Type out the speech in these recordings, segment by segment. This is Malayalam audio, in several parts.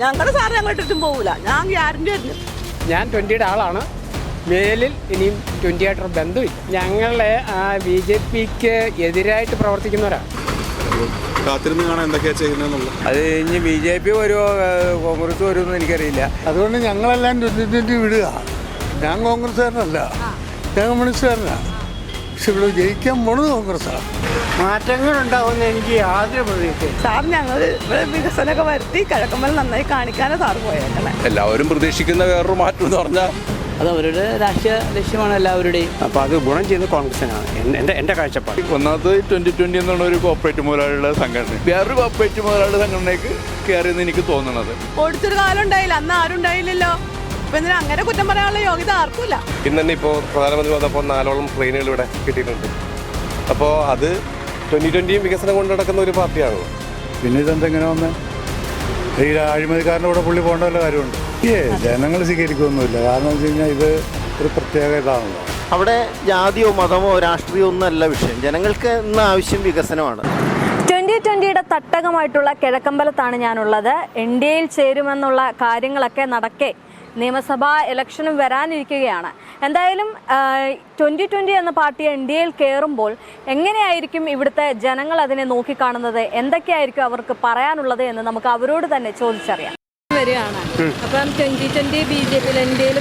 ഞങ്ങളുടെ സാറ് ഞങ്ങൾ ഇട്ടിട്ടും പോകില്ല ഞാൻ ഗ്യാരണ്ടി വരുന്നു ഞാൻ ട്വന്റിയുടെ ആളാണ്. മേലിൽ ഇനിയും ട്വന്റി ആയിട്ടൊരു ബന്ധമില്ല. ഞങ്ങളെ ബി ജെ പിക്ക് എതിരായിട്ട് പ്രവർത്തിക്കുന്നവരാണ് കാത്തിരുന്ന് കാണാൻ എന്തൊക്കെയാ അത് ഇനി ബി ജെ പി വരുമോ കോൺഗ്രസ് വരുമോ എനിക്കറിയില്ല. അതുകൊണ്ട് ഞങ്ങളെല്ലാം ട്വന്റി ട്വന്റി വിടുക. ഞാൻ കോൺഗ്രസ്സുകാരനല്ല. ഞാൻ കമ്മ്യൂണിസ്റ്റുകാരനാണ് പക്ഷെ ഇവിടെ ജയിക്കാൻ പോണത് കോൺഗ്രസ്സാണ് മാറ്റങ്ങൾ ഉണ്ടാവുമെന്ന് എനിക്ക് യാതൊരു പ്രതീക്ഷയും സാർ ഞങ്ങൾ ഇവിടെ വികസനമൊക്കെ വരുത്തി കിഴക്കമ്മൽ നന്നായി കാണിക്കാനാണ് സാർ പോയേക്കണേ. എല്ലാവരും പ്രതീക്ഷിക്കുന്ന വേറൊരു മാറ്റം എന്ന് പറഞ്ഞാൽ അത് അവരുടെ രാഷ്ട്രീയ ലക്ഷ്യമാണ് എല്ലാവരുടെയും. അപ്പോൾ അത് ഗുണം ചെയ്യുന്ന കോൺഗ്രസിനാണ് എൻ- എന്റെ എന്റെ കാഴ്ചപ്പാട്. ഒന്നാമത് ട്വന്റി ട്വന്റി എന്നുള്ള ഒരു കോപ്പറേറ്റ് മുതലാളിയുടെ സംഘടന. വേറൊരു കോപ്പറേറ്റ് മുതലാളിയുടെ സംഘടനയ്ക്ക് കയറിയെന്ന് എനിക്ക് തോന്നുന്നത് ഓടിച്ചൊരു കാലം ഉണ്ടായില്ല. അന്ന് ആരും ഉണ്ടായില്ലല്ലോ. ഇപ്പൊ അങ്ങനെ കുറ്റം പറയാനുള്ള യോഗ്യത ആർക്കുമില്ല. ഇന്ന് തന്നെ ഇപ്പോൾ പ്രധാനമന്ത്രി വന്നപ്പോ നാലോളം ട്രെയിനുകൾ ഇവിടെ കിട്ടിയിട്ടുണ്ട്. അപ്പോൾ അത് ട്വന്റി ട്വന്റിയും വികസനം കൊണ്ട് നടക്കുന്ന ഒരു പാർട്ടിയാണ്? പിന്നെ ഇതെന്തെങ്ങനെ വന്ന്? ഈ അഴിമതിക്കാരന്റെ കൂടെ പുള്ളി പോകേണ്ട വല്ല കാര്യമുണ്ട്? ഏ ജനങ്ങൾ സ്വീകരിക്കൊന്നുമില്ല കാരണം വെച്ച് കഴിഞ്ഞാൽ ഇത് ഒരു പ്രത്യേക ഇതാണല്ലോ. അവിടെ ജാതിയോ മതമോ രാഷ്ട്രീയമോ ഒന്നല്ല വിഷയം. ജനങ്ങൾക്ക് ഇന്ന് ആവശ്യം വികസനമാണ്. ട്വന്റി ട്വന്റിയുടെ തട്ടകമായിട്ടുള്ള കിഴക്കമ്പലത്താണ് ഞാനുള്ളത്. എൻ ഡി എയിൽ ചേരുമെന്നുള്ള കാര്യങ്ങളൊക്കെ നടക്കെ നിയമസഭാ ഇലക്ഷനും വരാനിരിക്കുകയാണ്. എന്തായാലും ട്വന്റി ട്വന്റി എന്ന പാർട്ടി എൻ ഡി എയിൽ കയറുമ്പോൾ എങ്ങനെയായിരിക്കും ഇവിടുത്തെ ജനങ്ങൾ അതിനെ നോക്കിക്കാണുന്നത്? എന്തൊക്കെയായിരിക്കും അവർക്ക് പറയാനുള്ളത് എന്ന് നമുക്ക് അവരോട് തന്നെ ചോദിച്ചറിയാം. വരികയാണ്. അപ്പം ട്വന്റി ട്വന്റി ബി ജെ പിയിൽ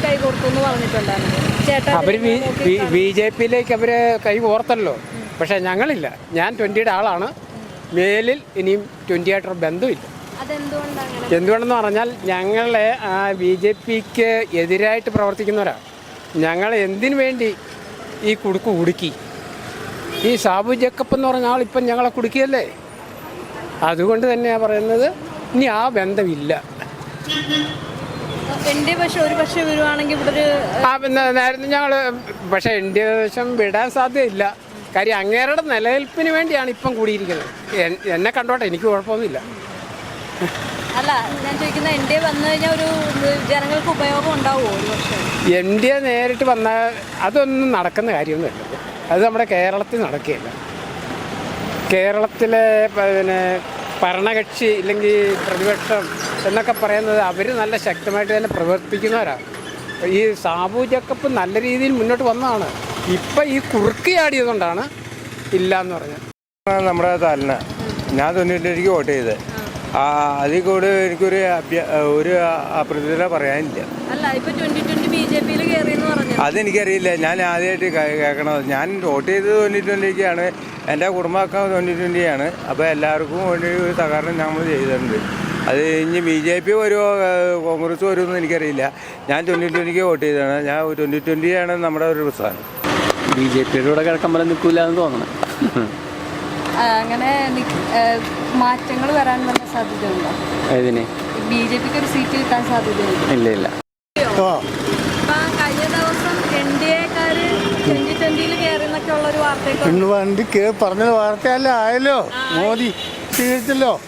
പറഞ്ഞിട്ടുണ്ടായിരുന്നു. ചേട്ടാ അവർ ബി ജെ പിയിലേക്ക് അവർ കൈ ഓർത്തല്ലോ പക്ഷേ ഞങ്ങളില്ല. ഞാൻ ട്വന്റിയുടെ ആളാണ്. മേലിൽ ഇനിയും ട്വന്റി ആയിട്ടൊരു ബന്ധമില്ല. എന്തുകൊണ്ടെന്ന് പറഞ്ഞാൽ ഞങ്ങളെ ബി ജെ പിക്ക് എതിരായിട്ട് പ്രവർത്തിക്കുന്നവരാണ് ഞങ്ങൾ എന്തിനു വേണ്ടി ഈ കുടുക്ക് കുടുക്കി? ഈ സാബു ജക്കപ്പ് എന്ന് പറഞ്ഞ ആൾ ഇപ്പം ഞങ്ങളെ കുടുക്കിയല്ലേ? അതുകൊണ്ട് തന്നെയാണ് പറയുന്നത്. ഇനി ആ ബന്ധമില്ല. നേരത്തെ ഞങ്ങൾ പക്ഷേ ഇന്ത്യ ദേശം വിടാൻ സാധ്യതയില്ല. കാര്യം അങ്ങേരുടെ നിലനിൽപ്പിന് വേണ്ടിയാണ് ഇപ്പം കൂടിയിരിക്കുന്നത്. എന്നെ കണ്ടോട്ടെ എനിക്ക് കുഴപ്പമൊന്നുമില്ല. അല്ല ഞാൻ ചോദിക്കുന്ന എൻ ഡി എ വന്നു കഴിഞ്ഞാൽ ഒരു ജനങ്ങൾക്ക് ഉപയോഗം ഉണ്ടാവുമോ ഒരു വർഷം എൻ ഡി എ നേരിട്ട് വന്നാൽ അതൊന്നും നടക്കുന്ന കാര്യമൊന്നുമല്ല. അത് നമ്മുടെ കേരളത്തിൽ നടക്കുകയില്ല. കേരളത്തിലെ പിന്നെ ഭരണകക്ഷി ഇല്ലെങ്കിൽ പ്രതിപക്ഷം എന്നൊക്കെ പറയുന്നത് അവർ നല്ല ശക്തമായിട്ട് തന്നെ പ്രവർത്തിക്കുന്നവരാണ്. ഈ സാബു ജക്കപ്പ് നല്ല രീതിയിൽ മുന്നോട്ട് വന്നതാണ്. ഇപ്പം ഈ കുറുക്കിയാടിയതുകൊണ്ടാണ് ഇല്ല എന്ന് പറഞ്ഞത്. നമ്മുടെ തലന ഞാൻ തൊണ്ണൂറ്റിക്ക് വോട്ട് ചെയ്ത് ആ അതിൽ കൂടെ എനിക്കൊരു ഒരു അപ്രതില പറയാനില്ല. അതെനിക്കറിയില്ല. ഞാൻ ആദ്യമായിട്ട് കേൾക്കണത് ഞാൻ വോട്ട് ചെയ്തത് ട്വന്റി ട്വന്റിക്കാണ് എന്റെ കുടുംബമൊക്കെ ട്വന്റി ട്വന്റിയാണ് അപ്പോൾ എല്ലാവർക്കും വേണ്ടി ഒരു സഹകരണം നമ്മൾ ചെയ്തിട്ടുണ്ട്. അത് ഇനി ബി ജെ പി വരുമോ കോൺഗ്രസ് വരുമോ എന്ന് എനിക്കറിയില്ല. ഞാൻ ട്വന്റി ട്വന്റിക്ക് വോട്ട് ചെയ്തതാണ്. ഞാൻ ട്വന്റി ട്വന്റിയാണ് നമ്മുടെ ഒരു പ്രസ്ഥാനം. ബി ജെ പിയുടെ കൂടെ കിഴക്കമ്പലം നിൽക്കില്ല എന്ന് തോന്നണം. അങ്ങനെ മാറ്റങ്ങൾ വരാൻ വല്ല സാധ്യതയുണ്ടോ? ബി ജെ പിക്ക് ഒരു സീറ്റ് കിട്ടാൻ സാധ്യതയുണ്ട്? ഇല്ല ഇല്ല. ആ കഴിഞ്ഞ ദിവസം എൻ ഡി എക്കാര് ട്വന്റി ട്വന്റിയിൽ കയറി ഉള്ള ഒരു വാർത്തയൊക്കെ ഇന്ന് വണ്ടി പറഞ്ഞ വാർത്തയല്ല ആയല്ലോ. മോദി സ്വീകരിച്ചല്ലോ.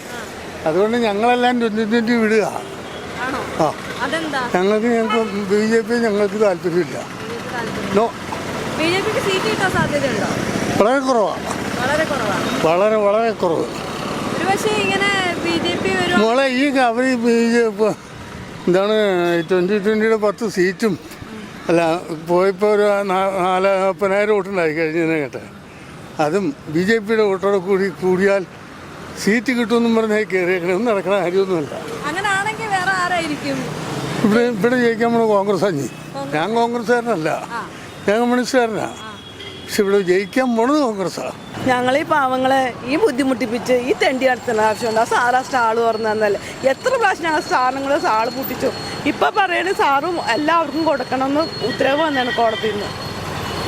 അതുകൊണ്ട് ഞങ്ങളെല്ലാം ട്വന്റി ട്വന്റി വിടുക. ആണോ? ആ. അതെന്താ? ഞങ്ങൾക്ക് ഞങ്ങൾക്ക് ബി ജെ പി ഞങ്ങൾക്ക് താല്പര്യമില്ല. വളരെ കുറവാണ് വളരെ വളരെ കുറവ്. മോളെ ഈ അവർ എന്താണ് ട്വന്റി ട്വന്റിയുടെ പത്ത് സീറ്റും അല്ല പോയപ്പോൾ ഒരു നാല് നാൽപ്പതിനായിരം വോട്ടുണ്ടായി കഴിഞ്ഞതിനെ കേട്ടെ. അതും ബി ജെ പിയുടെ വോട്ടോടെ കൂടി കൂടിയാൽ സീറ്റ് കിട്ടുമെന്നും പറഞ്ഞ് കയറിയേക്കണമെന്ന് നടക്കണ കാര്യമൊന്നുമല്ല. വേറെ ആരായിരിക്കും? ഇവിടെ ഇവിടെ ജയിക്കാൻ നമ്മൾ കോൺഗ്രസ് അഞ്ഞി. ഞാൻ കോൺഗ്രസ്സുകാരനല്ല. ഞാൻ കമ്മ്യൂണിസ്റ്റുകാരനാണ് പക്ഷെ ഇവിടെ ജയിക്കാൻ പോണത് കോൺഗ്രസ്സാണ് ഞങ്ങൾ ഈ പാവങ്ങളെ ഈ ബുദ്ധിമുട്ടിപ്പിച്ച് ഈ തെണ്ടി നടത്തുന്ന ആവശ്യമുണ്ട്. ആ സാറാ സ്റ്റാൾ തുറന്നു തന്നല്ലേ? എത്ര പ്രാവശ്യം ഞങ്ങൾ സാറിനങ്ങൾ സാറ് പൂട്ടിച്ചു? ഇപ്പം പറയണ സാറും എല്ലാവർക്കും കൊടുക്കണമെന്ന് ഉത്തരവ് വന്നാണ് കോടതിയിൽ നിന്ന്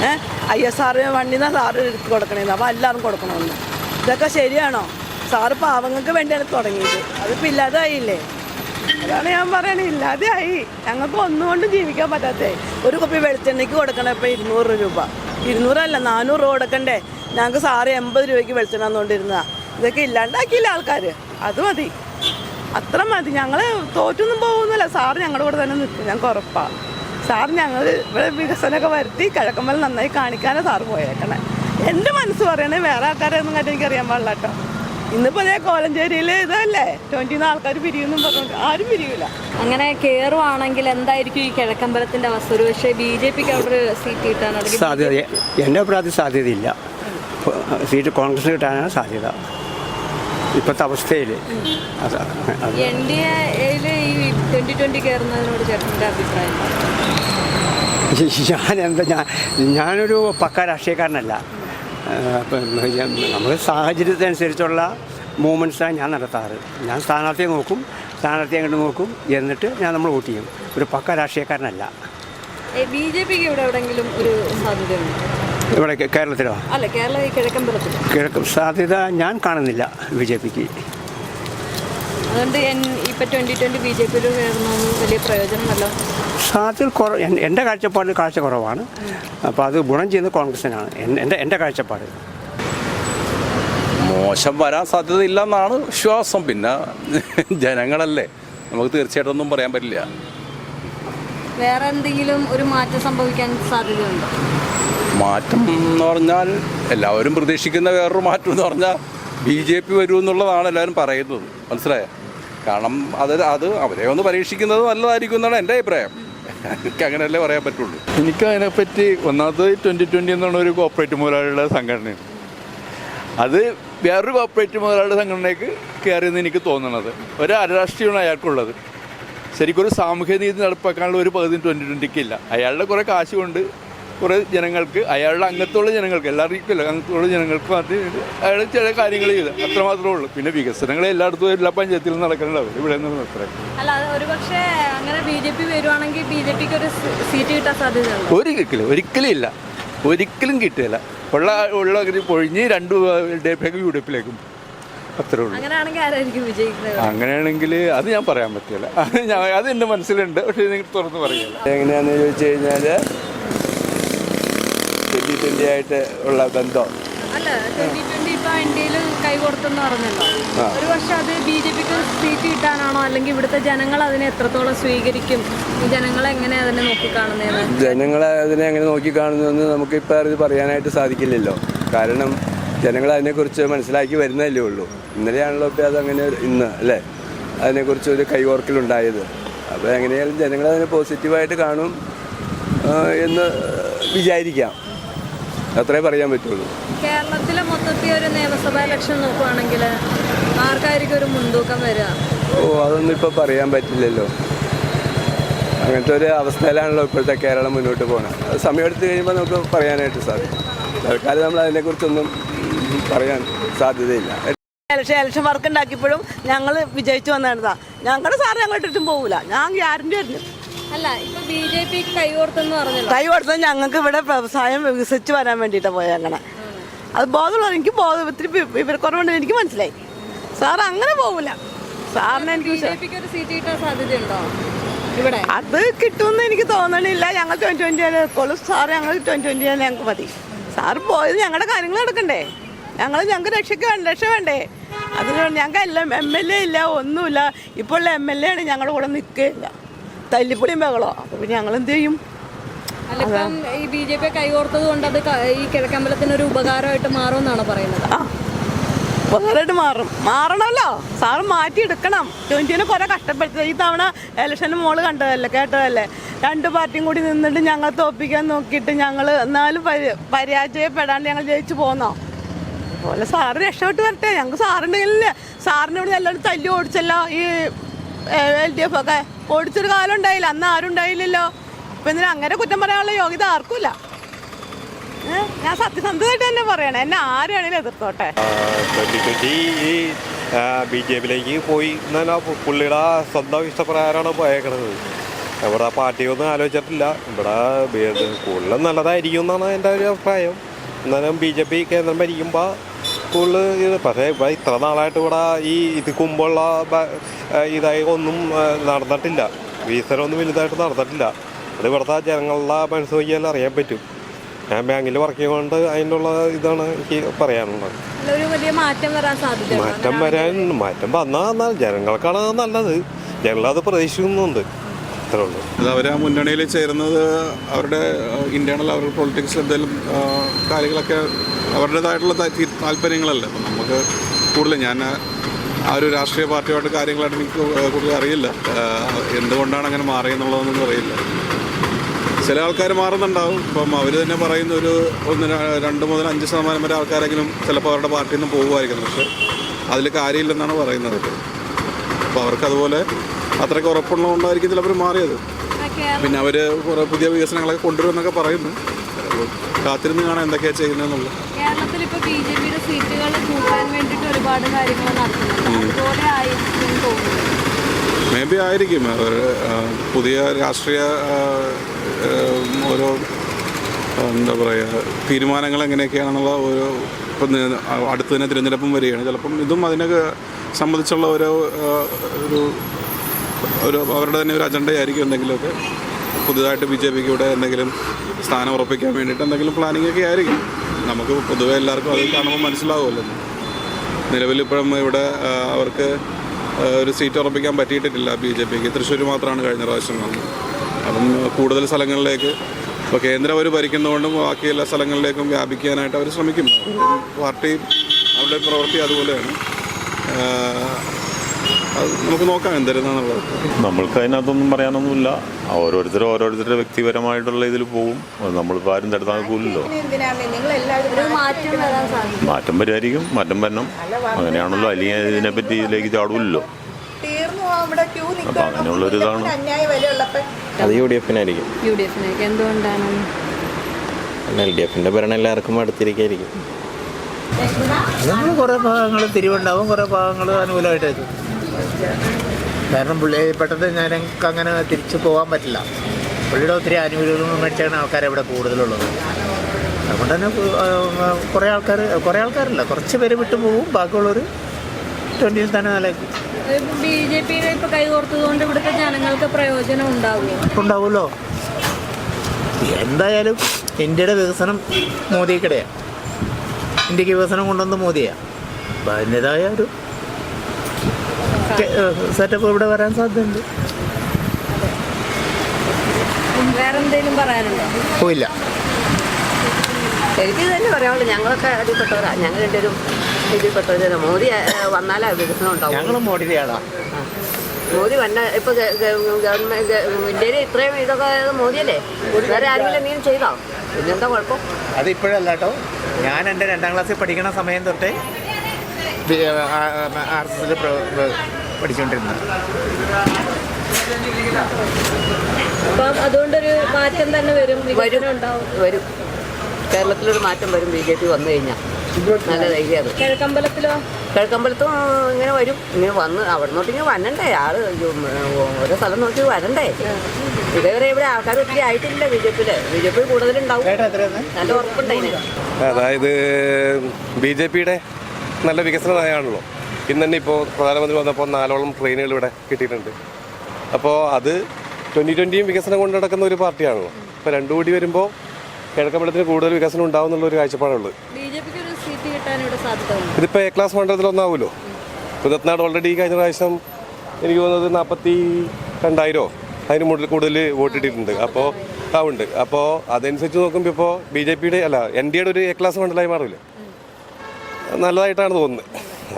ഏഹ് ഐ എസ് ആർ വണ്ടി നിന്ന് സാറ് എടുത്ത് കൊടുക്കണേന്ന്. അപ്പോൾ എല്ലാവരും കൊടുക്കണമെന്ന്. ഇതൊക്കെ ശരിയാണോ? സാറ് പാവങ്ങൾക്ക് വേണ്ടിയാണ് തുടങ്ങിയത്. അതിപ്പോൾ ഇല്ലാതായില്ലേ? അതാണ് ഞാൻ പറയണേ. ഇല്ലാതെ ആയി ഞങ്ങൾക്ക് ഒന്നുകൊണ്ടും ജീവിക്കാൻ പറ്റാത്തേ ഒരു കുപ്പി വെളിച്ചെണ്ണയ്ക്ക് കൊടുക്കണേ ഇപ്പം ഇരുന്നൂറ് രൂപ. ഇരുന്നൂറല്ല നാനൂറ് രൂപ കൊടുക്കണ്ടേ? ഞങ്ങൾക്ക് സാറ് എൺപത് രൂപയ്ക്ക് വെളിച്ചെണ്ണ തന്നുകൊണ്ടിരുന്നതാണ് ഇതൊക്കെ ഇല്ലാണ്ടാക്കിയില്ല ആൾക്കാർ അത് മതി. അത്ര മതി. ഞങ്ങൾ തോറ്റൊന്നും പോകുന്നില്ല. സാറ് ഞങ്ങളുടെ കൂടെ തന്നെ നിൽക്കും. ഞങ്ങൾക്ക് ഉറപ്പാണ് സാർ ഞങ്ങൾ ഇവിടെ വികസനമൊക്കെ വരുത്തി കിഴക്കമ്പലം നന്നായി കാണിക്കാനാണ് സാറ് പോയേക്കണേ. എന്റെ മനസ്സ് പറയണേ വേറെ ആൾക്കാരെ ഒന്നും കാര്യം എനിക്കറിയാൻ പാടില്ല കേട്ടോ. ഇന്നിപ്പോ അതേ കോലഞ്ചേരിയിൽ ഇതല്ലേ? ട്വന്റിന്ന് ആൾക്കാർ പിരിയുന്നു പറഞ്ഞു ആരും പിരിയൂല. അങ്ങനെ കയറുവാണെങ്കിൽ എന്തായിരിക്കും ഈ കിഴക്കമ്പലത്തിന്റെ അവസ്ഥ? ഒരു പക്ഷേ ബി ജെ പിക്ക് അവിടെ ഒരു സീറ്റ് കിട്ടാൻ സാധ്യത. എന്റെ അഭിപ്രായത്തിൽ സാധ്യതയില്ല. സീറ്റ് കോൺഗ്രസ് കിട്ടാനാണ് സാധ്യത. ഇപ്പോഴത്തെ അവസ്ഥയിൽ എൻ ഡി എയിൽ ഈ ട്വന്റി ട്വന്റി കയറുന്നതിനോട് ചേട്ടന്റെ അഭിപ്രായം എന്താ? ഞാൻ എന്താ ഞാൻ ഞാനൊരു പക്ക രാഷ്ട്രീയക്കാരനല്ല. നമ്മൾ സാഹചര്യത്തിനനുസരിച്ചുള്ള മൂവ്മെന്റ്സാണ് ഞാൻ നടത്താറ്. ഞാൻ സ്ഥാനാർത്ഥിയെ നോക്കും സ്ഥാനാർത്ഥിയെ അങ്ങോട്ട് നോക്കും എന്നിട്ട് ഞാൻ നമ്മൾ വോട്ട് ചെയ്യും. ഒരു പക്ക രാഷ്ട്രീയക്കാരനല്ല. ബി ജെ പിക്ക് ഇവിടെ എവിടെയെങ്കിലും ഒരു സാധ്യതയുണ്ട്? ഇവിടെ കേരളത്തിലോ? അല്ല കേരള കിഴക്കമ്പലത്തിൽ കിഴക്ക് സാധ്യത ഞാൻ കാണുന്നില്ല ബി ജെ പിക്ക്. അതുകൊണ്ട് എൻ- ഇപ്പൊ ട്വന്റി ട്വന്റി ബി ജെ പിയിൽ കയറുന്നതൊന്നും വലിയ പ്രയോജനമല്ല? സാധ്യത കുറവ് എൻ- എന്റെ കാഴ്ചപ്പാടിൽ കാഴ്ച കുറവാണ്. അപ്പോൾ അത് ഗുണം ചെയ്യുന്നത് കോൺഗ്രസിനാണ്. എൻ- എന്റെ എന്റെ കാഴ്ചപ്പാട്. മോശം വരാൻ സാധ്യതയില്ല എന്നാണ് വിശ്വാസം. പിന്നെ ജനങ്ങളല്ലേ. നമുക്ക് തീർച്ചയായിട്ടും ഒന്നും പറയാൻ പറ്റില്ല. വേറെ എന്തെങ്കിലും ഒരു മാറ്റം സംഭവിക്കാൻ സാധ്യതയുണ്ടോ? മാറ്റം എന്ന് പറഞ്ഞാൽ എല്ലാവരും പ്രതീക്ഷിക്കുന്ന വേറൊരു മാറ്റം എന്ന് പറഞ്ഞാൽ ബി ജെ പി വരും എന്നുള്ളതാണ് എല്ലാവരും പറയുന്നത്. മനസ്സിലായോ? കാരണം അത് അത് അവരെ ഒന്ന് പരീക്ഷിക്കുന്നത് നല്ലതായിരിക്കും എന്നാണ് എന്റെ അഭിപ്രായം. എനിക്ക് അങ്ങനെയല്ലേ പറയാൻ പറ്റുള്ളൂ. എനിക്ക് അതിനെപ്പറ്റി ഒന്നാമത് ട്വന്റി ട്വന്റി എന്നുള്ള ഒരു കോപ്പറേറ്റ് മുതലാളിയുടെ സംഘടനയാണ് അത് വേറൊരു കോപ്പറേറ്റ് മുതലാളിയുടെ സംഘടനയ്ക്ക് കയറിയെന്ന് എനിക്ക് തോന്നുന്നത് ഒരു അരാഷ്ട്രീയമാണ് അയാൾക്കുള്ളത്. ശരിക്കും ഒരു സാമൂഹ്യ നീതി നടപ്പാക്കാനുള്ള ഒരു പകുതി ട്വന്റി ട്വന്റിക്ക് ഇല്ല. അയാളുടെ കുറേ കാശ് കൊണ്ട് കുറേ ജനങ്ങൾക്ക് അയാളുടെ അംഗത്തുള്ള ജനങ്ങൾക്ക് എല്ലാവർക്കും ഇല്ല അംഗത്തുള്ള ജനങ്ങൾക്ക് മാത്രമേ അയാൾ ചില കാര്യങ്ങൾ ചെയ്ത് അത്രമാത്രമേ ഉള്ളൂ. പിന്നെ വികസനങ്ങൾ എല്ലായിടത്തും എല്ലാ പഞ്ചായത്തിലും നടക്കുന്നുണ്ടാവും ഇവിടെ നിന്ന് അത്ര അല്ല ഒരുപക്ഷെ അങ്ങനെ ബി ജെ പി വരുവാണെങ്കിൽ ബി ജെ പിക്ക് ഒരു സീറ്റ് കിട്ടാൻ ഒരിക്കലും ഒരിക്കലും ഇല്ല. ഒരിക്കലും കിട്ടില്ല ഉള്ള ഉള്ള പൊഴിഞ്ഞ് രണ്ട് ഡേപ്പിലേക്കും യു ഡി എഫിലേക്കും. അത്രേ ഉള്ളൂ. അങ്ങനെയാണെങ്കിൽ അത് ഞാൻ പറയാൻ പറ്റില്ല. അത് എന്റെ അത് എന്റെ മനസ്സിലുണ്ട് പക്ഷേ നിങ്ങൾ തുറന്ന് പറയില്ല എങ്ങനെയാന്ന് ചോദിച്ചു കഴിഞ്ഞാൽ ട്വന്റി ട്വന്റി ആയിട്ട് ഉള്ള ബന്ധം. അല്ല ട്വന്റി ട്വന്റി ഇന്ത്യയിൽ പറഞ്ഞല്ലോ. ഒരു പക്ഷെ അത് ബി ജെ പിക്ക് സീറ്റ് കിട്ടാനാണോ? അല്ലെങ്കിൽ ഇവിടുത്തെ ജനങ്ങൾ അതിനെ എത്രത്തോളം സ്വീകരിക്കും? ഈ ജനങ്ങളെ എങ്ങനെ അതിനെ നോക്കിക്കാണുന്നതെന്ന് ജനങ്ങളെ അതിനെ എങ്ങനെ നോക്കിക്കാണുന്നതെന്ന് നമുക്കിപ്പോൾ അത് പറയാനായിട്ട് സാധിക്കില്ലല്ലോ. കാരണം ജനങ്ങൾ അതിനെക്കുറിച്ച് മനസ്സിലാക്കി വരുന്നതല്ലേ ഉള്ളൂ. ഇന്നലെയാണല്ലോ ഇപ്പോൾ അതങ്ങനെ ഇന്ന് അല്ലേ? അതിനെക്കുറിച്ച് ഒരു കൈകോർക്കലുണ്ടായത്. അപ്പോൾ എങ്ങനെയാലും ജനങ്ങൾ അതിനെ പോസിറ്റീവായിട്ട് കാണും എന്ന് വിചാരിക്കാം. അത്രേ പറയാൻ പറ്റുള്ളൂ. കേരളത്തിലെ മൊത്തത്തിൽ ഒരു നിയമസഭാ ഇലക്ഷൻ നോക്കുവാണെങ്കിൽ ആർക്കായിരിക്കും ഒരു മുൻതൂക്കം വരിക? ഓ അതൊന്നും ഇപ്പോൾ പറയാൻ പറ്റില്ലല്ലോ. അങ്ങനത്തെ ഒരു അവസ്ഥയിലാണല്ലോ ഇപ്പോഴത്തെ കേരളം മുന്നോട്ട് പോകുന്നത് അത് സമയമെടുത്ത് കഴിയുമ്പോൾ നമുക്ക് പറയാനായിട്ട് സാധിക്കും. തൽക്കാലം നമ്മൾ അതിനെക്കുറിച്ചൊന്നും പറയാൻ സാധ്യതയില്ല. ഇലക്ഷൻ ഇലക്ഷൻ വർക്ക് ഉണ്ടാക്കിയപ്പോഴും ഞങ്ങൾ വിജയിച്ചു വന്നതാ. ഞങ്ങളുടെ സാറ് ഞങ്ങൾ ഇട്ടിട്ടും പോകൂല ഞാൻ ഗ്യാരണ്ടി ആയിരുന്നു അല്ല ഇപ്പൊ ബി ജെ പി കൈകോർത്തെന്ന് പറഞ്ഞല്ലോ. കൈ കൊടുത്തത് ഞങ്ങൾക്ക് ഇവിടെ വ്യവസായം വികസിച്ച് വരാൻ വേണ്ടിയിട്ടാണ് പോയത് അങ്ങനെ അത് ബോധമുള്ള എനിക്ക് ബോധം ഒത്തിരി വിവരക്കുറവുണ്ട് എനിക്ക് മനസ്സിലായി. സാർ അങ്ങനെ പോകില്ല സാറിന് എനിക്ക് സീറ്റ് കിട്ടാൻ സാധ്യതയുണ്ടോ? ഇവിടെ? അത് കിട്ടുമെന്ന് എനിക്ക് തോന്നണില്ല. ഞങ്ങൾ ട്വന്റി ട്വന്റി സാർ ഞങ്ങൾ ട്വന്റി ട്വന്റി ഞങ്ങൾക്ക് മതി. സാറ് പോയത് ഞങ്ങളുടെ കാര്യങ്ങൾ നടക്കണ്ടേ? ഞങ്ങൾ ഞങ്ങൾക്ക് രക്ഷിക്കാൻ രക്ഷ വേണ്ടേ? അതിനോട് ഞങ്ങൾക്ക് എല്ലാം എം എൽ എ ഇല്ല ഒന്നുമില്ല. ഇപ്പോൾ ഉള്ള എം എൽ എ ആണ് ഞങ്ങളുടെ കൂടെ നിൽക്കുകയില്ല തല്ലിപ്പൊടിയും ബഹളോ. അപ്പോൾ പിന്നെ ഞങ്ങൾ എന്ത് ചെയ്യും? ഈ ബി ജെ പി കൈകോർത്തത് കൊണ്ട് അത് ഈ കിഴക്കമ്പലത്തിന് ഒരു ഉപകാരമായിട്ട് മാറുമെന്നാണ് പറയുന്നത്? ആ. ഉപകാരമായിട്ട് മാറും. മാറണമല്ലോ സാറ് മാറ്റിയെടുക്കണം. ട്വന്റീനെ കുറെ കഷ്ടപ്പെടുത്തി. ഈ തവണ ഇലക്ഷന് മോൾ കണ്ടതല്ലേ കേട്ടതല്ലേ? രണ്ട് പാർട്ടിയും കൂടി നിന്നിട്ട് ഞങ്ങൾ തോപ്പിക്കാൻ നോക്കിയിട്ട് ഞങ്ങൾ എന്നാലും പരി പരാജയപ്പെടാണ്ട് ഞങ്ങൾ ജയിച്ചു പോന്നോ? അതുപോലെ സാറ് രക്ഷപ്പെട്ട് വരട്ടെ. ഞങ്ങൾക്ക് സാറുണ്ടെങ്കിലല്ലേ സാറിന് ഇവിടെ എല്ലാവരും തല്ലി ഓടിച്ചല്ലോ. ഈ എൽ ഡി എഫ് ഒക്കെ ഓടിച്ചൊരു കാലം ഉണ്ടായില്ല. അന്ന് ആരും ഉണ്ടായില്ലല്ലോ. ഇപ്പം എന്തിനാ അങ്ങനെ കുറ്റം പറയാനുള്ള യോഗ്യത ആർക്കുമില്ല. ഞാൻ സത്യസന്ധമായിട്ട് തന്നെ പറയണേ. എന്നെ ആരാണെങ്കിലും എതിർത്തോട്ടെ. ബി ജെ പിയിലേക്ക് പോയി എന്നാൽ പുള്ളിയുടെ സ്വന്തം ഇഷ്ടപ്രകാരമാണ് പോയേക്കണത്. ഇവിടെ പാർട്ടിയൊന്നും ആലോചിച്ചിട്ടില്ല. ഇവിടെ കൂടുതലും നല്ലതായിരിക്കും എന്നാണ് എന്റെ ഒരു അഭിപ്രായം. എന്നാലും ബി ജെ പി കേന്ദ്രം ഭരിക്കുമ്പോൾ ഇത് പക്ഷേ ഇപ്പം ഇത്ര നാളായിട്ട് ഇവിടെ ഈ ഇത് മുമ്പുള്ള ഇതായി ഒന്നും നടന്നിട്ടില്ല. ഒന്നും വലുതായിട്ട് നടന്നിട്ടില്ല. അത് ഇവിടുത്തെ ജനങ്ങളുടെ മനസ്സ് നോക്കിയാൽ അറിയാൻ പറ്റും. ഞാൻ ബാങ്കിൽ വർക്ക് ചെയ്യുന്നതുകൊണ്ട് അതിനുള്ള ഇതാണ് എനിക്ക് പറയാനുള്ളത്. മാറ്റം വരാൻ മാറ്റം വന്നാൽ എന്നാൽ ജനങ്ങൾക്കാണ് നല്ലത്. ജനങ്ങളത് പ്രതീക്ഷിക്കുന്നുണ്ട്. അത്രേ ഉള്ളൂ. അത് അവർ ആ മുന്നണിയിൽ ചേരുന്നത് അവരുടെ ഇന്റേണൽ അവരുടെ പൊളിറ്റിക്സ് എന്തെങ്കിലും കാര്യങ്ങളൊക്കെ അവരുടേതായിട്ടുള്ള താല്പര്യങ്ങളല്ലേ. അപ്പം നമുക്ക് കൂടുതൽ ഞാൻ ആ ഒരു രാഷ്ട്രീയ പാർട്ടിയുമായിട്ട് കാര്യങ്ങളായിട്ട് എനിക്ക് കൂടുതൽ അറിയില്ല. എന്തുകൊണ്ടാണ് അങ്ങനെ മാറിയെന്നുള്ളതൊന്നും അറിയില്ല. ചില ആൾക്കാർ മാറുന്നുണ്ടാവും. ഇപ്പം അവർ തന്നെ പറയുന്ന ഒരു ഒന്ന് രണ്ട് മുതൽ അഞ്ച് ശതമാനം വരെ ആൾക്കാരെങ്കിലും ചിലപ്പോൾ അവരുടെ പാർട്ടിയിൽ നിന്ന് പോകുമായിരിക്കും പക്ഷെ അതിൽ കാര്യമില്ലെന്നാണ് പറയുന്നത്. അപ്പോൾ അവർക്ക് അതുപോലെ അത്രയ്ക്ക് ഉറപ്പുള്ളതുകൊണ്ടായിരിക്കും ചിലപ്പോൾ മാറിയത്. പിന്നെ അവർ കുറേ പുതിയ വികസനങ്ങളൊക്കെ കൊണ്ടുവരുമെന്നൊക്കെ പറയുന്നു. കാത്തിരുന്ന് കാണാൻ എന്തൊക്കെയാണ് ചെയ്യുന്നതെന്നുള്ളത്? കേരളത്തിൽ ഇപ്പൊ ബി ജെ പിയുടെ സീറ്റുകൾ കൂട്ടാൻ വേണ്ടിയിട്ട് ഒരുപാട് കാര്യങ്ങൾ നടത്തുന്നുണ്ട് അതുപോലെ ആയിരിക്കും തോന്നുന്നു മേ ബി ആയിരിക്കും പുതിയ രാഷ്ട്രീയ ഓരോ എന്താ പറയുക തീരുമാനങ്ങൾ എങ്ങനെയൊക്കെയാണെന്നുള്ള ഒരു ഇപ്പം അടുത്ത് തന്നെ തിരഞ്ഞെടുപ്പും വരികയാണ്. ചിലപ്പം ഇതും അതിനൊക്കെ സംബന്ധിച്ചുള്ള ഓരോ ഒരു ഒരു അവരുടെ തന്നെ ഒരു അജണ്ടയായിരിക്കും എന്തെങ്കിലുമൊക്കെ. പുതുതായിട്ട് ബി ജെ പിക്ക് ഇവിടെ എന്തെങ്കിലും സ്ഥാനം ഉറപ്പിക്കാൻ വേണ്ടിയിട്ട് എന്തെങ്കിലും പ്ലാനിങ് ഒക്കെ ആയിരിക്കും. നമുക്ക് പൊതുവെ എല്ലാവർക്കും അത് കാണുമ്പോൾ മനസ്സിലാവുമല്ലോ. നിലവിൽ നിലവിലിപ്പോഴും ഇവിടെ അവർക്ക് ഒരു സീറ്റ് ഉറപ്പിക്കാൻ പറ്റിയിട്ടില്ല ബി ജെ പിക്ക്. തൃശ്ശൂർ മാത്രമാണ് കഴിഞ്ഞ പ്രാവശ്യം വന്നത്. അപ്പം കൂടുതൽ സ്ഥലങ്ങളിലേക്ക് ഇപ്പോൾ കേന്ദ്രം അവർ ഭരിക്കുന്നതുകൊണ്ടും ബാക്കി എല്ലാ സ്ഥലങ്ങളിലേക്കും വ്യാപിക്കാനായിട്ട് അവർ ശ്രമിക്കും പാർട്ടി അവരുടെ പ്രവൃത്തി അതുപോലെയാണ്. നമുക്ക് നോക്കാം എന്തായിരുന്നുള്ളത് നമ്മൾക്ക് അതിനകത്തൊന്നും പറയാനൊന്നുമില്ല. ഓരോരുത്തർ ഓരോരുത്തരുടെ വ്യക്തിപരമായിട്ടുള്ള ഇതിൽ പോകും നമ്മൾ നമ്മളിപ്പോൾ ആരും തടുത്താൽ പോലില്ലോ ഒരു മാറ്റം സാധിക്കും മാറ്റം വരുമായിരിക്കും മാറ്റം വരണം. അങ്ങനെയാണല്ലോ. അല്ലെങ്കിൽ ഇതിനെപ്പറ്റി ഇതിലേക്ക് ചാടൂല്ലോ അപ്പം അങ്ങനെയുള്ളൊരു ഇതാണ്. അത് യു ഡി എഫിനായിരിക്കും. യു ഡി എഫിനേക്ക് എന്തുകൊണ്ടാണ്? എൽ ഡി എഫിന്റെ ഭരണം എല്ലാവർക്കും അടുത്തിരിക്കായിരിക്കും. കുറേ ഭാഗങ്ങൾ തിരിവുണ്ടാവും. കുറേ ഭാഗങ്ങൾ അനുകൂലമായിട്ടായിരിക്കും. കാരണം പുള്ളി പെട്ടെന്ന് ഞങ്ങൾക്ക് അങ്ങനെ തിരിച്ചു പോകാൻ പറ്റില്ല. പുള്ളിയുടെ ഒത്തിരി ആനുകൂല്യങ്ങൾ മേടിച്ചാണ് ആൾക്കാർ ഇവിടെ കൂടുതലുള്ളത്. അതുകൊണ്ട് തന്നെ കുറേ ആൾക്കാർ കുറേ ആൾക്കാരില്ല കുറച്ച് പേര് വിട്ടു പോകും ബാക്കിയുള്ളവർ ട്വന്റി തന്നെ നിലയ്ക്ക് ബി ജെ പി ഇപ്പൊ കൈകോർത്തതുകൊണ്ട് ഇവിടുത്തെ ജനങ്ങൾക്ക് പ്രയോജനം ഉണ്ടാവുമോ? ഉണ്ടാവുമല്ലോ. എന്തായാലും ഇന്ത്യയുടെ വികസനം മോദിക്കിടയാണ് ഇന്ത്യയ്ക്ക് വികസനം കൊണ്ടുവന്ന് മോദിയാണ് അപ്പം അതിന്റെതായ ഒരു സെറ്റപ്പ് ഇവിടെ വരാൻ സാധ്യതയുണ്ട്. വേറെ എന്തെങ്കിലും പറയാനുണ്ടോ? പോയില്ല. എനിക്ക് തന്നെ പറയാനുള്ളൂ ഞങ്ങളൊക്കെ അതിൽപ്പെട്ടവരാ ഞങ്ങൾ രണ്ടുപേരും ഇതിൽപ്പെട്ടവരാണ് മോദി വന്നാലേ വികസനം ഉണ്ടാവും ഞങ്ങളും ആളാണ് മോദി വന്ന ഇപ്പൊ ഗവൺമെന്റ് ഇന്ത്യയിൽ ഇത്രയും ഇതൊക്കെ മോദിയല്ലേ? വേറെ ആരെങ്കിലും എന്തെങ്കിലും ചെയ്തോ? പിന്നെന്താ കുഴപ്പം? അത് ഇപ്പോഴല്ല കേട്ടോ ഞാൻ എന്റെ രണ്ടാം ക്ലാസ്സിൽ പഠിക്കുന്ന സമയം തൊട്ടേ ആർ എസ് എസിൽ പഠിച്ചുകൊണ്ടിരുന്നത് അപ്പം അതുകൊണ്ടൊരു മാറ്റം തന്നെ വരും വരും ഉണ്ടാവും. വരും. കേരളത്തിലൊരു മാറ്റം വരും ബി ജെ പി വന്നു കഴിഞ്ഞാൽ. നല്ല ധൈര്യം അത് കിഴക്കമ്പലത്തിലോ? കിഴക്കമ്പലത്തും ഇങ്ങനെ വരും. ഇങ്ങനെ വന്ന് അവിടെ നിന്നോട്ട് ഇങ്ങനെ വരണ്ടേ? ആൾ ഓരോ സ്ഥലം നോക്കി വരണ്ടേ? ഇതേവരെ ഇവിടെ ആൾക്കാർ ഒത്തിരി ആയിട്ടില്ല ബി ജെ പിയിൽ. ബി ജെ പി കൂടുതലുണ്ടാവും. നല്ല ഉറപ്പുണ്ടായിന്. അതായത് ബി ജെ പിയുടെ നല്ല വികസനമായാണല്ലോ ഇന്ന് തന്നെ ഇപ്പോൾ പ്രധാനമന്ത്രി വന്നപ്പോൾ നാലോളം ട്രെയിനുകൾ ഇവിടെ കിട്ടിയിട്ടുണ്ട്. അപ്പോൾ അത് ട്വന്റി ട്വന്റിയും വികസനം കൊണ്ട് നടക്കുന്ന ഒരു പാർട്ടിയാണല്ലോ. അപ്പോൾ രണ്ടു കൂടി വരുമ്പോൾ കിഴക്കമ്പലത്തിന് കൂടുതൽ വികസനം ഉണ്ടാവും എന്നുള്ള ഒരു കാഴ്ചപ്പാടുള്ളത് ഇതിപ്പോൾ എ ക്ലാസ് മണ്ഡലത്തിലൊന്നാവുമല്ലോ കുതത്നാട് ഓൾറെഡി ഈ കഴിഞ്ഞ പ്രാവശ്യം എനിക്ക് തോന്നുന്നത് നാൽപ്പത്തി രണ്ടായിരോ അതിന് മുകളിൽ കൂടുതൽ വോട്ട് വോട്ടിട്ടിട്ടുണ്ട് അപ്പോൾ ആ ഉണ്ട്. അപ്പോൾ അതനുസരിച്ച് നോക്കുമ്പോൾ ഇപ്പോൾ ബി ജെ പിയുടെ അല്ല എൻ ഡി എയുടെ ഒരു എ ക്ലാസ് മണ്ഡലമായി മാറില്ല? നല്ലതായിട്ടാണ് തോന്നുന്നത്.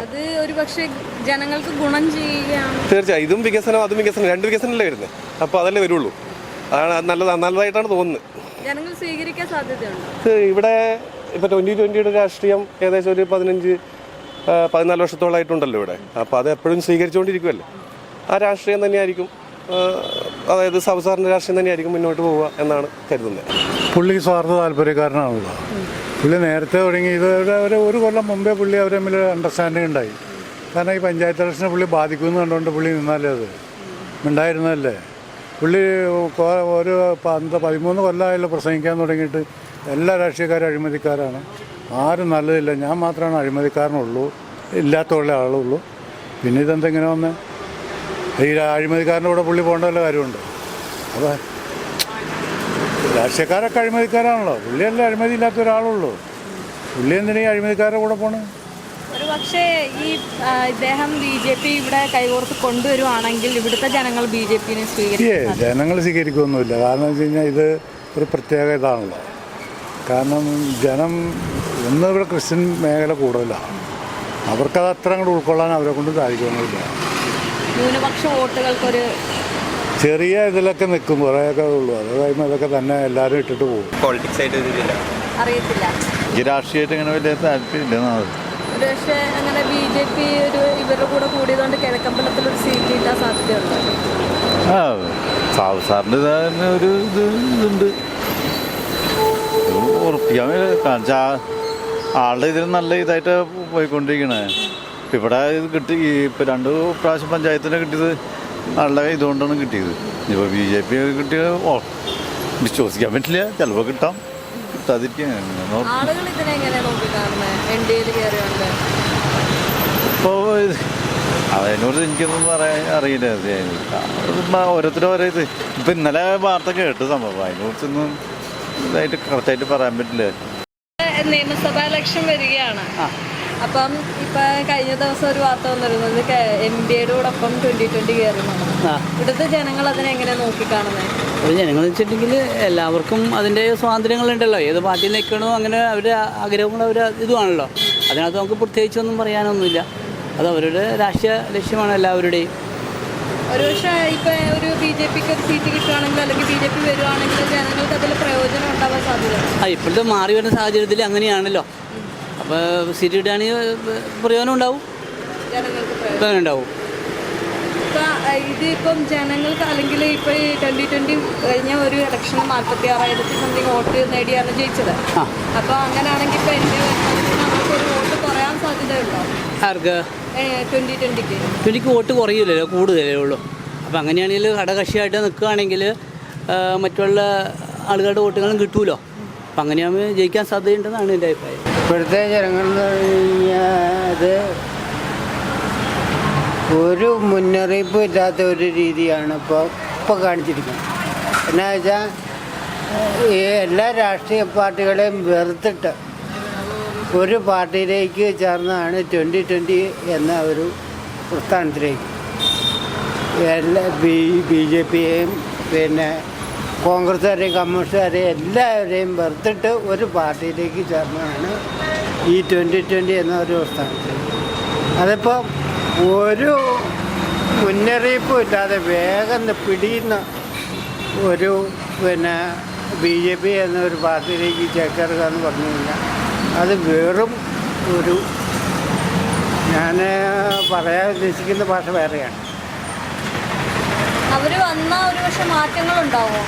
അത് ഒരു പക്ഷേ ജനങ്ങൾക്ക് ഗുണം ചെയ്യുകയാണ്. തീർച്ചയായും. ഇതും വികസനം അതും വികസനം രണ്ട് വികസനമല്ലേ വരുന്നത് അപ്പോൾ അതല്ലേ വരുള്ളൂ. അതാണ് അത് നല്ലത് നല്ലതായിട്ടാണ് തോന്നുന്നത്. ജനങ്ങൾ സ്വീകരിക്കാൻ സാധ്യതയുണ്ട്? ഇവിടെ ഇപ്പോൾ ട്വന്റി ട്വന്റിയുടെ രാഷ്ട്രീയം ഏകദേശം ഒരു പതിനഞ്ച് പതിനാല് വർഷത്തോളമായിട്ടുണ്ടല്ലോ ഇവിടെ. അപ്പോൾ അത് എപ്പോഴും സ്വീകരിച്ചുകൊണ്ടിരിക്കുമല്ലേ ആ രാഷ്ട്രീയം തന്നെയായിരിക്കും അതായത് സംസാറിന്റെ രാഷ്ട്രീയം തന്നെയായിരിക്കും മുന്നോട്ട് പോവുക എന്നാണ് കരുതുന്നത്. പുള്ളി സ്വാർത്ഥ താല്പര്യക്കാരനാണല്ലോ. പുള്ളി നേരത്തെ തുടങ്ങി ഒരു- ഒരു ഒരു കൊല്ലം മുമ്പേ പുള്ളി അവർ തമ്മിൽ അണ്ടർസ്റ്റാൻഡിങ് ഉണ്ടായി. കാരണം ഈ പഞ്ചായത്ത് ഇലക്ഷനെ പുള്ളി ബാധിക്കുമെന്ന് കണ്ടുകൊണ്ട് പുള്ളി നിന്നാലേ അത്? ഉണ്ടായിരുന്നല്ലേ പുള്ളി ഒരു പന്ത പതിമൂന്ന് കൊല്ലമായല്ലോ പ്രസംഗിക്കാൻ തുടങ്ങിയിട്ട് എല്ലാ രാഷ്ട്രീയക്കാരും അഴിമതിക്കാരാണ്. ആരും നല്ലതില്ല. ഞാൻ മാത്രമാണ് അഴിമതിക്കാരനുള്ളൂ. ഇല്ലാത്തുള്ള ആളുള്ളൂ. പിന്നെ ഇതെന്തെങ്ങനെ വന്നേ? ഈ അഴിമതിക്കാരന്റെ കൂടെ പുള്ളി പോകേണ്ട വല്ല കാര്യമുണ്ട്? അപ്പോൾ രാഷ്ട്രീയക്കാരൊക്കെ അഴിമതിക്കാരാണല്ലോ. പുള്ളിയല്ലേ അഴിമതി ഇല്ലാത്ത ഒരാളുള്ളൂ. പുള്ളി എന്തിനാ ഈ അഴിമതിക്കാരുടെ കൂടെ പോണേ? പക്ഷേ ഈ ഇദ്ദേഹം ബി ജെ പി ഇവിടെ കൈകോർത്ത് കൊണ്ടുവരുവാണെങ്കിൽ ഇവിടുത്തെ ജനങ്ങൾ ബി ജെ പിനെ സ്വീകരിക്കേ. ജനങ്ങൾ സ്വീകരിക്കുകയൊന്നുമില്ല കാരണം വെച്ച് കഴിഞ്ഞാൽ ഇത് ഒരു പ്രത്യേക ഇതാണല്ലോ. കാരണം ജനം ഒന്ന് ഇവിടെ ക്രിസ്ത്യൻ മേഖല കൂടുതലാണ്. അവർക്കത് അത്ര അങ്ങോട്ട് ഉൾക്കൊള്ളാൻ അവരെ കൊണ്ട് സാധിക്കുന്നില്ല. ന്യൂനപക്ഷ വോട്ടുകൾക്കൊരു ചെറിയ ഇതിലൊക്കെ നിൽക്കും കുറേയൊക്കെ ഉള്ളൂ. അത് കഴിയുമ്പോൾ അതൊക്കെ തന്നെ എല്ലാവരും ഇട്ടിട്ട് പോകും. പോളിറ്റിക്സ് ആയിട്ട് ഇതില്ല അറിയത്തില്ല. ഈ രാഷ്ട്രീയമായിട്ട് അങ്ങനെ വലിയ താല്പര്യമില്ല പക്ഷേ അങ്ങനെ ബി ജെ പി ഒരു ഇവരുടെ കൂടെ കൂടിയതുകൊണ്ട് കിഴക്കമ്പലത്തിൽ ഒരു സീറ്റ് കിട്ടാൻ സാധ്യതയുണ്ട്. ആ സാബു സാറിന്റെ തന്നെ ഒരു ഇത് ഇതുണ്ട്. ഇത് ഉറപ്പിക്കാൻ കാണിച്ചാ ആളുടെ ഇതിൽ നല്ല ഇതായിട്ട് പോയിക്കൊണ്ടിരിക്കണേ. ഇവിടെ ഇത് കിട്ടി ഇപ്പം രണ്ട് പ്രാവശ്യം പഞ്ചായത്തിന് കിട്ടിയത് ആളുടെ ഇതുകൊണ്ടാണ് കിട്ടിയത്. ഇപ്പോൾ ബി ജെ പി കിട്ടിയത് ഓ വിശ്വസിക്കാൻ പറ്റില്ല. ചിലപ്പോൾ കിട്ടാം. ഇപ്പോൾ അതിനോട് എനിക്കൊന്നും പറയാൻ അറിയില്ല. ഓരോരുത്തരും ഓരോ ഇത്. ഇപ്പം ഇന്നലെ വാർത്ത കേട്ട് സംഭവം. അതിനെക്കുറിച്ചൊന്നും ഇതായിട്ട് കറക്റ്റായിട്ട് പറയാൻ പറ്റില്ല. നിയമസഭാ ഇലക്ഷൻ വരികയാണ്. അപ്പം ഇപ്പൊ കഴിഞ്ഞ ദിവസം ഒരു വാർത്ത വന്നിരുന്നത് എം ബി എയുടെ കൂടൊപ്പം ട്വന്റി ട്വന്റി ഇവിടുത്തെ ജനങ്ങൾ അതിനെ എങ്ങനെ നോക്കി കാണുന്നത് അപ്പോൾ ജനങ്ങൾ വെച്ചിട്ടുണ്ടെങ്കിൽ എല്ലാവർക്കും അതിന്റെ സ്വാതന്ത്ര്യങ്ങളുണ്ടല്ലോ. ഏത് പാർട്ടിയിൽ നിൽക്കണോ അങ്ങനെ അവരുടെ ആഗ്രഹങ്ങൾ അവർ ഇതുമാണല്ലോ അതിനകത്ത് നമുക്ക് പ്രത്യേകിച്ചൊന്നും പറയാനൊന്നുമില്ല. അത് അവരുടെ രാഷ്ട്രീയ ലക്ഷ്യമാണ് എല്ലാവരുടെയും. ഒരു പക്ഷേ ഇപ്പൊ ഒരു ബി ജെ പിക്ക് ഒരു സീറ്റ് കിട്ടുകയാണെങ്കിൽ അല്ലെങ്കിൽ ബി ജെ പി വരുവാണെങ്കിൽ ജനങ്ങൾക്ക് അതിൽ പ്രയോജനം ഉണ്ടാവാൻ സാധ്യത ആ ഇപ്പോഴത്തെ മാറി വരുന്ന സാഹചര്യത്തിൽ അങ്ങനെയാണല്ലോ. അപ്പോൾ സീറ്റ് കിട്ടുകയാണെങ്കിൽ പ്രയോജനം ഉണ്ടാവും. പ്രയോജനം. ഉണ്ടാവും. ഇതിപ്പം ജനങ്ങൾക്ക് അല്ലെങ്കിൽ ഇപ്പൊ ഈ ട്വന്റി ട്വന്റി കഴിഞ്ഞ ഒരു ഇലക്ഷന് നാൽപ്പത്തി ആറായിരത്തി സംതിങ് വോട്ട് നേടിയാണ് ജയിച്ചത്. അപ്പൊ അങ്ങനെയാണെങ്കിൽ ഇപ്പൊ എന്റെ നമുക്ക് വോട്ട് കുറയാൻ സാധ്യതയുണ്ടോ? ആർക്ക്? ട്വന്റി ട്വന്റിക്ക് വോട്ട് കുറയില്ലല്ലോ കൂടുതലേ ഉള്ളൂ. അപ്പോൾ അങ്ങനെയാണെങ്കിൽ ഘടകക്ഷിയായിട്ട് നിൽക്കുകയാണെങ്കിൽ മറ്റുള്ള ആളുകളുടെ വോട്ടുകളും കിട്ടൂലോ? അപ്പം അങ്ങനെയാകുമ്പോൾ ജയിക്കാൻ സാധ്യതയുണ്ടെന്നാണ് എന്റെ അഭിപ്രായം. ഇപ്പോഴത്തെ ജനങ്ങൾ എന്ന് പറഞ്ഞത് ഒരു മുന്നറിയിപ്പും ഇല്ലാത്ത ഒരു രീതിയാണ് ഇപ്പോൾ ഇപ്പോൾ കാണിച്ചിരിക്കുന്നത്. എന്നാ വെച്ചാൽ ഈ എല്ലാ രാഷ്ട്രീയ പാർട്ടികളെയും വെറുത്തിട്ട് ഒരു പാർട്ടിയിലേക്ക് ചേർന്നതാണ് ട്വന്റി ട്വന്റി എന്ന ഒരു പ്രസ്ഥാനത്തിലേക്ക്. എല്ലാ ബി ബി ജെ പിയെയും പിന്നെ കോൺഗ്രസ്സുകാരെയും കമ്മ്യൂണിസ്റ്റുകാരെയും എല്ലാവരെയും വെറുത്തിട്ട് ഒരു പാർട്ടിയിലേക്ക് ചേർന്നതാണ് ഈ ട്വന്റി ട്വന്റി എന്ന ഒരു സ്ഥാനത്ത്. അതിപ്പോൾ ഒരു മുന്നറിയിപ്പും ഇല്ലാതെ വേഗം പിടിയുന്ന ഒരു പിന്നെ ബി ജെ പി എന്നൊരു പാർട്ടിയിലേക്ക് ചേക്കേറുക എന്ന് പറഞ്ഞു കഴിഞ്ഞാൽ അത് വെറും ഒരു ഞാൻ പറയാൻ ഉദ്ദേശിക്കുന്ന ഭാഷ വേറെയാണ്. അവർ വന്ന ഒരു പക്ഷെ മാറ്റങ്ങൾ ഉണ്ടാവോ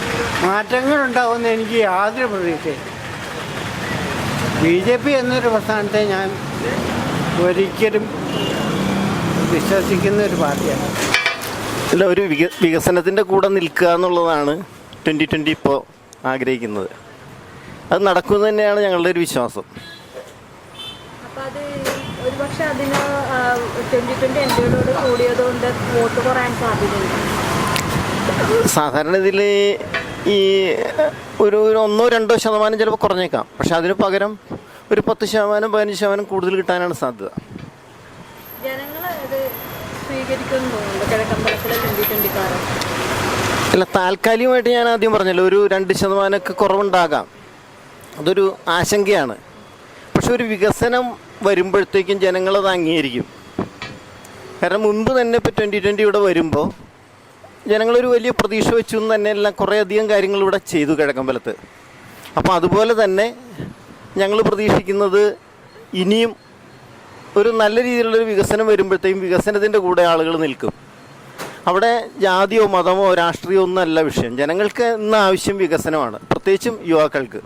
മാറ്റങ്ങൾ ഉണ്ടാവുമെന്ന് എനിക്ക് യാതൊരു പ്രതീക്ഷയില്ല. ബി ജെ പി എന്നൊരു പ്രസ്ഥാനത്തെ ഞാൻ ഒരിക്കലും വിശ്വസിക്കുന്ന ഒരു പാർട്ടിയാണ്. അല്ല ഒരു വിക വികസനത്തിന്റെ കൂടെ നിൽക്കുക എന്നുള്ളതാണ് ട്വന്റി ട്വന്റി ഇപ്പോൾ ആഗ്രഹിക്കുന്നത്. അത് നടക്കുമെന്ന് തന്നെയാണ് ഞങ്ങളുടെ ഒരു വിശ്വാസം. അതിന് കൂടിയതുകൊണ്ട് വോട്ട് കുറയാൻ സാധ്യതയുണ്ട്. സാധാരണ ഇതിൽ ഈ ഒരു ഒരു ഒന്നോ രണ്ടോ ശതമാനം ചിലപ്പോൾ കുറഞ്ഞേക്കാം. പക്ഷെ അതിന് പകരം ഒരു പത്ത് ശതമാനം പതിനഞ്ച് ശതമാനം കൂടുതൽ കിട്ടാനാണ് സാധ്യത. അല്ല താൽക്കാലികമായിട്ട് ഞാൻ ആദ്യം പറഞ്ഞല്ലോ ഒരു രണ്ട് ശതമാനമൊക്കെ കുറവുണ്ടാകാം. അതൊരു ആശങ്കയാണ്. പക്ഷെ ഒരു വികസനം വരുമ്പോഴത്തേക്കും ജനങ്ങളത് അംഗീകരിക്കും. കാരണം മുൻപ് തന്നെ ഇപ്പോൾ ട്വന്റി ട്വന്റി ഇവിടെ വരുമ്പോൾ ജനങ്ങളൊരു വലിയ പ്രതീക്ഷ വെച്ചു എന്ന് തന്നെ എല്ലാം കുറേയധികം കാര്യങ്ങൾ ഇവിടെ ചെയ്തു കിഴക്കമ്പലത്ത് അപ്പോൾ അതുപോലെ തന്നെ ഞങ്ങൾ പ്രതീക്ഷിക്കുന്നത് ഇനിയും ഒരു നല്ല രീതിയിലുള്ളൊരു വികസനം വരുമ്പോഴത്തേക്കും വികസനത്തിന്റെ കൂടെ ആളുകൾ നിൽക്കും. അവിടെ ജാതിയോ മതമോ രാഷ്ട്രീയമോ ഒന്നല്ല വിഷയം. ജനങ്ങൾക്ക് ഇന്ന് ആവശ്യം വികസനമാണ്. പ്രത്യേകിച്ചും യുവാക്കൾക്ക്.